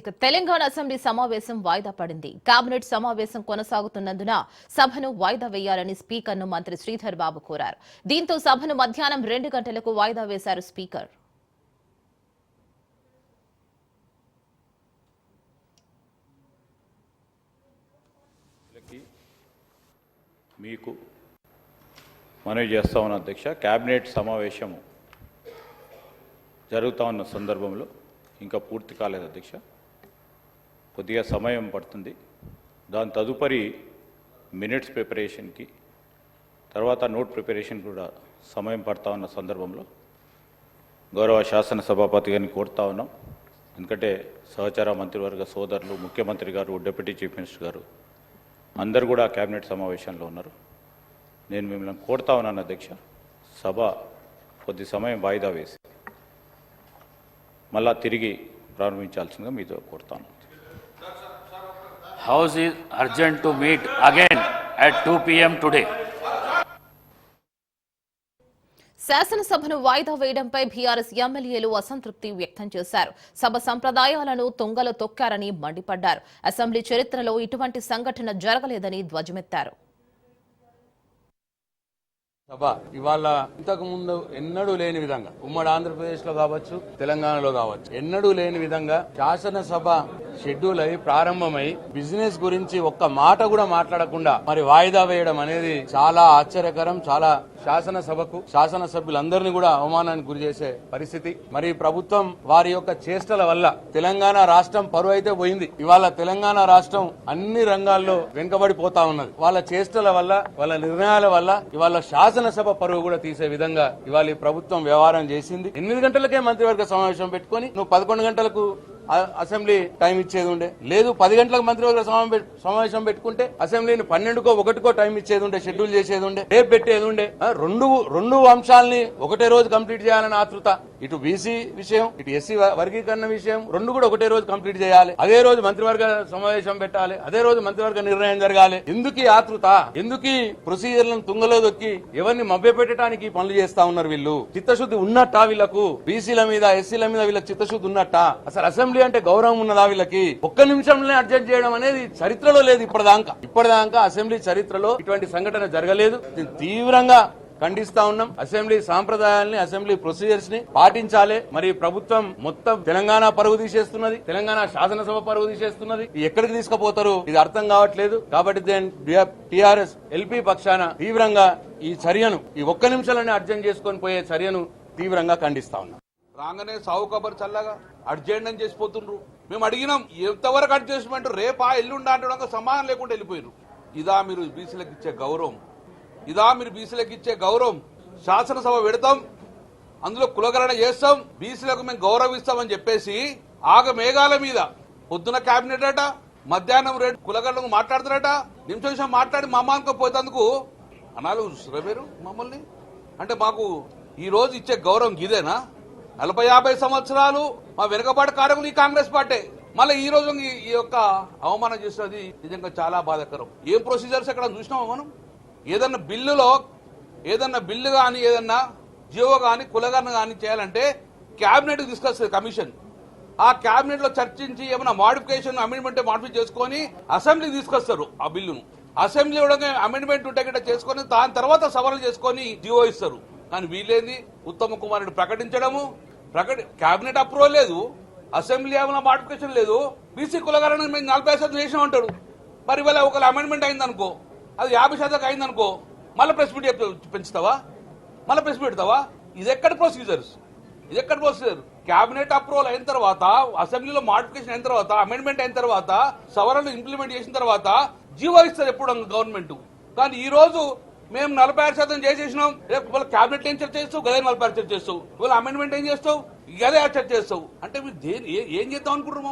ఇక తెలంగాణ అసెంబ్లీ సమావేశం వాయిదా పడింది. కేబినెట్ సమావేశం కొనసాగుతున్నందున సభను వాయిదా వేయాలని స్పీకర్ను మంత్రి శ్రీధర్ బాబు కోరారు. దీంతో సభను మధ్యాహ్నం రెండు గంటలకు వాయిదా వేశారు స్పీకర్. మీకు మనవి చేస్తా ఉన్న అధ్యక్ష కేబినెట్ సమావేశము జరుగుతూ ఉన్న సందర్భంలో ఇంకా పూర్తి కాలేదు అధ్యక్ష. కొద్దిగా సమయం పడుతుంది. దాని తదుపరి మినిట్స్ ప్రిపరేషన్కి తర్వాత నోట్ ప్రిపరేషన్ కూడా సమయం పడతా ఉన్న సందర్భంలో గౌరవ శాసన సభాపతి గారిని కోరుతా ఉన్నాం. ఎందుకంటే సహచార మంత్రివర్గ సోదరులు ముఖ్యమంత్రి గారు డిప్యూటీ చీఫ్ మినిస్టర్ గారు అందరు కూడా కేబినెట్ సమావేశంలో ఉన్నారు. నేను మిమ్మల్ని కోరుతా ఉన్నాను అధ్యక్ష. సభ కొద్ది సమయం వాయిదా వేసి మళ్ళా తిరిగి ప్రారంభించాల్సిందిగా మీతో కోరుతాను House is urgent to meet again at 2 p.m. today. శాసనసభను వాయిదా వేయడంపై బీఆర్ఎస్ ఎమ్మెల్యేలు అసంతృప్తి వ్యక్తం చేశారు సభ సంప్రదాయాలను తుంగలో తొక్కారని మండిపడ్డారు అసెంబ్లీ చరిత్రలో ఇటువంటి సంఘటన జరగలేదని ధ్వజమెత్తారు సభ ఇవాళ ఇంతకు ముందు ఎన్నడూ లేని విధంగా ఉమ్మడి ఆంధ్రప్రదేశ్లో కావచ్చు తెలంగాణలో కావచ్చు ఎన్నడూ లేని విధంగా శాసనసభ షెడ్యూల్ అయి ప్రారంభమై బిజినెస్ గురించి ఒక్క మాట కూడా మాట్లాడకుండా మరి వాయిదా వేయడం అనేది చాలా ఆశ్చర్యకరం చాలా శాసనసభకు శాసనసభ్యులందరినీ కూడా అవమానానికి గురి చేసే పరిస్థితి. మరి ప్రభుత్వం వారి యొక్క చేష్టల వల్ల తెలంగాణ రాష్ట్రం పరువు అయితే పోయింది. ఇవాళ తెలంగాణ రాష్ట్రం అన్ని రంగాల్లో వెనుకబడిపోతా ఉన్నది. వాళ్ళ చేష్టల వల్ల వాళ్ళ నిర్ణయాల వల్ల ఇవాళ శాసనసభ పరువు కూడా తీసే విధంగా ఇవాళ ఈ ప్రభుత్వం వ్యవహారం చేసింది. ఎనిమిది గంటలకే మంత్రివర్గ సమావేశం పెట్టుకొని నువ్వు పదకొండు గంటలకు అసెంబ్లీ టైం ఇచ్చేది ఉండే. లేదు పది గంటలకు మంత్రివర్గ సమావేశం పెట్టుకుంటే అసెంబ్లీని పన్నెండుకో ఒకటికో టైం ఇచ్చేది ఉండే షెడ్యూల్ చేసేది ఉండే రేపు పెట్టేది ఉండే. రెండు రెండు అంశాలని ఒకటే రోజు కంప్లీట్ చేయాలని ఆతృత ఇటు బీసీ విషయం ఇటు ఎస్సీ వర్గీకరణ విషయం రెండు కూడా ఒకటే రోజు కంప్లీట్ చేయాలి. అదే రోజు మంత్రివర్గ సమావేశం పెట్టాలి. అదే రోజు మంత్రివర్గ నిర్ణయం జరగాలి. ఎందుకు ఈ ఆతృత? ఎందుకు ఈ ప్రొసీజర్లను తుంగలో దొక్కి ఎవరిని మభ్యపెట్టడానికి పనులు చేస్తా ఉన్నారు వీళ్ళు? చిత్తశుద్ధి ఉన్నట్టా వీళ్ళకు? బీసీల మీద ఎస్సీల మీద వీళ్ళకి చిత్తశుద్ధి ఉన్నట్టా? అసలు అసెంబ్లీ అంటే గౌరవం ఉన్నదా వీళ్ళకి? ఒక్క నిమిషంలోనే అడ్జస్ట్ చేయడం అనేది చరిత్రలో లేదు ఇప్పటిదాకా. ఇప్పటిదాకా అసెంబ్లీ చరిత్రలో ఇటువంటి సంఘటన జరగలేదు. తీవ్రంగా ఖండిస్తా ఉన్నాం. అసెంబ్లీ సాంప్రదాయాల్ని అసెంబ్లీ ప్రొసీజర్స్ని పాటించాలి. మరి ప్రభుత్వం మొత్తం తెలంగాణ పరుగు తీసేస్తున్నది. తెలంగాణ శాసనసభ పరుగు తీసేస్తున్నది. ఎక్కడికి తీసుకుపోతారు? ఇది అర్థం కావట్లేదు. కాబట్టి టిఆర్ఎస్ ఎల్పీ పక్షాన తీవ్రంగా ఈ చర్యను ఈ ఒక్క నిమిషాలని అర్జెంట్ చేసుకొని పోయే చర్యను తీవ్రంగా ఖండిస్తా ఉన్నాం. రాగానే సావు కబర్ చల్లగా అర్జెంట్ అని చేసిపోతుండ్రు. మేము అడిగినాం ఎంతవరకు అడ్జస్ట్మెంట్? రేపా ఎల్లుండా అంటే సమానం లేకుండా వెళ్ళిపోయారు ఇదా మీరు బీసీలకు ఇచ్చే గౌరవం. ఇదా మీరు బీసీలకు ఇచ్చే గౌరవం. శాసనసభ పెడతాం. అందులో కులగరణ చేస్తాం. బీసీలకు మేము గౌరవిస్తామని చెప్పేసి ఆగ మేఘాల మీద. పొద్దున కేబినెట్ అట మధ్యాహ్నం రేటు కులగరణకు మాట్లాడుతారట నిమిషం నిమిషం మాట్లాడి మా మానక పోయేందుకు అనాలు చూస్తారా మీరు మమ్మల్ని? అంటే మాకు ఈ రోజు ఇచ్చే గౌరవం ఇదేనా నలభై యాభై సంవత్సరాలు మా వెనుకబాటు కారకులు ఈ కాంగ్రెస్ పార్టీ. మళ్ళీ ఈ రోజు ఈ- యొక్క అవమానం చేసినది నిజంగా చాలా బాధాకరం. ఏం ప్రొసీజర్స్ ఎక్కడ చూసినామా మనం? ఏదన్నా బిల్లులో ఏదన్నా బిల్లు కానీ ఏదన్నా జియో కానీ కులగరణ కానీ చేయాలంటే క్యాబినెట్కి తీసుకొస్తుంది కమిషన్. ఆ క్యాబినెట్లో చర్చించి ఏమైనా మాడిఫికేషన్ అమెండ్మెంట్ మాడిఫై చేసుకొని అసెంబ్లీ తీసుకొస్తారు ఆ బిల్లును. అసెంబ్లీ కూడా అమెండ్మెంట్ ఉంటే గిట్ట చేసుకొని దాని తర్వాత సవరణ చేసుకొని జియో ఇస్తారు. కానీ వీళ్ళేంది? ఉత్తమ కుమారుడు ప్రకటించడము. ప్రకటి క్యాబినెట్ అప్రూవల్ లేదు. అసెంబ్లీ ఏమైనా మాడిఫికేషన్ లేదు. బీసీ కులగరణ మేము నలభై శాతం చేసినామంటాడు మరి ఇవాళ ఒకవేళ అమెండ్మెంట్ అయిందనుకో అది యాభై శాతం అయిందనుకో మళ్ళీ ప్రెస్ మీట్ పెంచుతావా? మళ్ళీ ప్రెస్ పెడతావా? ఇది ఎక్కడ ప్రొసీజర్స్ ఇది ఎక్కడ ప్రొసీజర్ క్యాబినెట్ అప్రూవల్ అయిన తర్వాత అసెంబ్లీలో మాడిఫికేషన్ అయిన తర్వాత అమెండ్మెంట్ అయిన తర్వాత సవరణలు ఇంప్లిమెంట్ చేసిన తర్వాత జీవో ఇస్తారు ఎప్పుడు గవర్నమెంట్ కానీ ఈ రోజు మేము నలభై ఆరు శాతం చేసేసినాం రేపు ఇవాళ క్యాబినెట్ ఏం చర్చ చేస్తావు? గదే నలభై ఆరు చర్చ చేస్తావు? ఇవాళ అమెండ్మెంట్ ఏం చేస్తావు? గదే చర్చ చేస్తావు? అంటే మీరు దేని ఏం చేద్దాం అనుకుంటారు